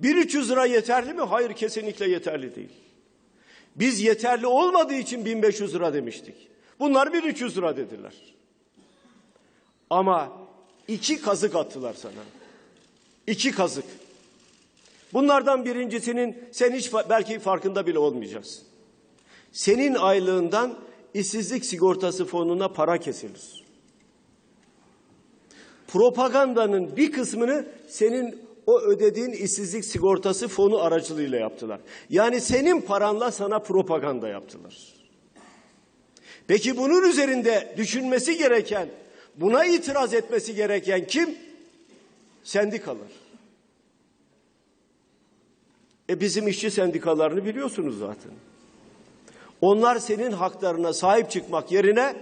1300 lira yeterli mi? Hayır kesinlikle yeterli değil. Biz yeterli olmadığı için 1500 lira demiştik. Bunlar 1300 lira dediler. Ama iki kazık attılar sana. İki kazık. Bunlardan birincisinin sen hiç belki farkında bile olmayacaksın. Senin aylığından işsizlik sigortası fonuna para kesilir. Propagandanın bir kısmını senin o ödediğin işsizlik sigortası fonu aracılığıyla yaptılar. Yani senin paranla sana propaganda yaptılar. Peki bunun üzerinde düşünmesi gereken, buna itiraz etmesi gereken kim? Sendikalar. E bizim işçi sendikalarını biliyorsunuz zaten. Onlar senin haklarına sahip çıkmak yerine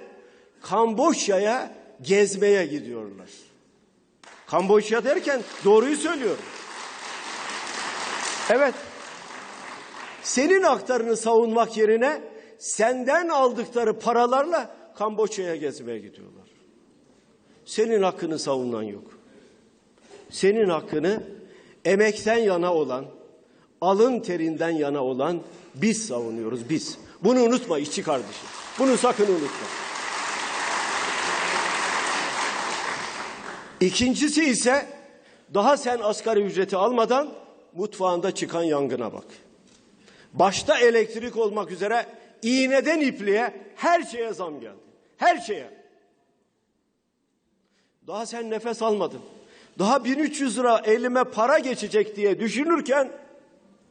Kamboçya'ya gezmeye gidiyorlar. Kamboçya derken doğruyu söylüyorum. Evet. Senin haklarını savunmak yerine senden aldıkları paralarla Kamboçya'ya gezmeye gidiyorlar. Senin hakkını savunan yok. Senin hakkını emekten yana olan, alın terinden yana olan biz savunuyoruz biz. Bunu unutma işçi kardeşim. Bunu sakın unutma. İkincisi ise daha sen asgari ücreti almadan mutfağında çıkan yangına bak. Başta elektrik olmak üzere iğneden ipliğe her şeye zam geldi. Her şeye. Daha sen nefes almadın. Daha 1300 lira elime para geçecek diye düşünürken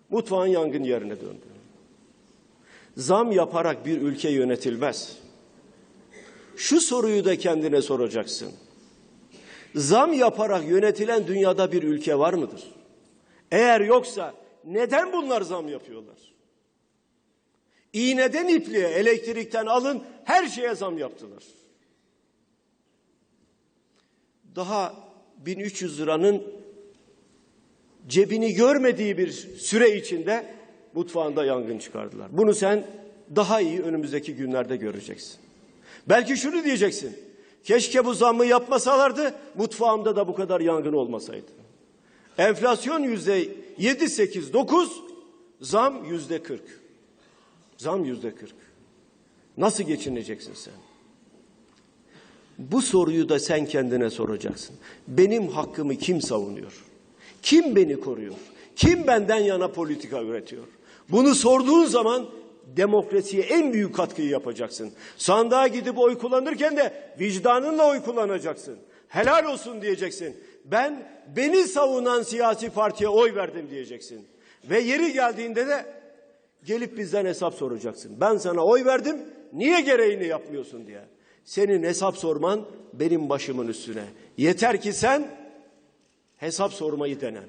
mutfağın yangın yerine döndü. Zam yaparak bir ülke yönetilmez. Şu soruyu da kendine soracaksın. Zam yaparak yönetilen dünyada bir ülke var mıdır? Eğer yoksa neden bunlar zam yapıyorlar? İğneden ipliğe, elektrikten alın her şeye zam yaptılar. Daha 1300 liranın cebini görmediği bir süre içinde mutfağında yangın çıkardılar. Bunu sen daha iyi önümüzdeki günlerde göreceksin. Belki şunu diyeceksin. Keşke bu zammı yapmasalardı mutfağımda da bu kadar yangın olmasaydı. Enflasyon yüzde yedi, sekiz, dokuz, zam yüzde kırk. Zam yüzde kırk. Nasıl geçineceksin sen? Bu soruyu da sen kendine soracaksın. Benim hakkımı kim savunuyor? Kim beni koruyor? Kim benden yana politika üretiyor? Bunu sorduğun zaman demokrasiye en büyük katkıyı yapacaksın. Sandığa gidip oy kullanırken de vicdanınla oy kullanacaksın. Helal olsun diyeceksin. Ben beni savunan siyasi partiye oy verdim diyeceksin. Ve yeri geldiğinde de gelip bizden hesap soracaksın. Ben sana oy verdim, niye gereğini yapmıyorsun diye. Senin hesap sorman benim başımın üstüne. Yeter ki sen hesap sormayı dene.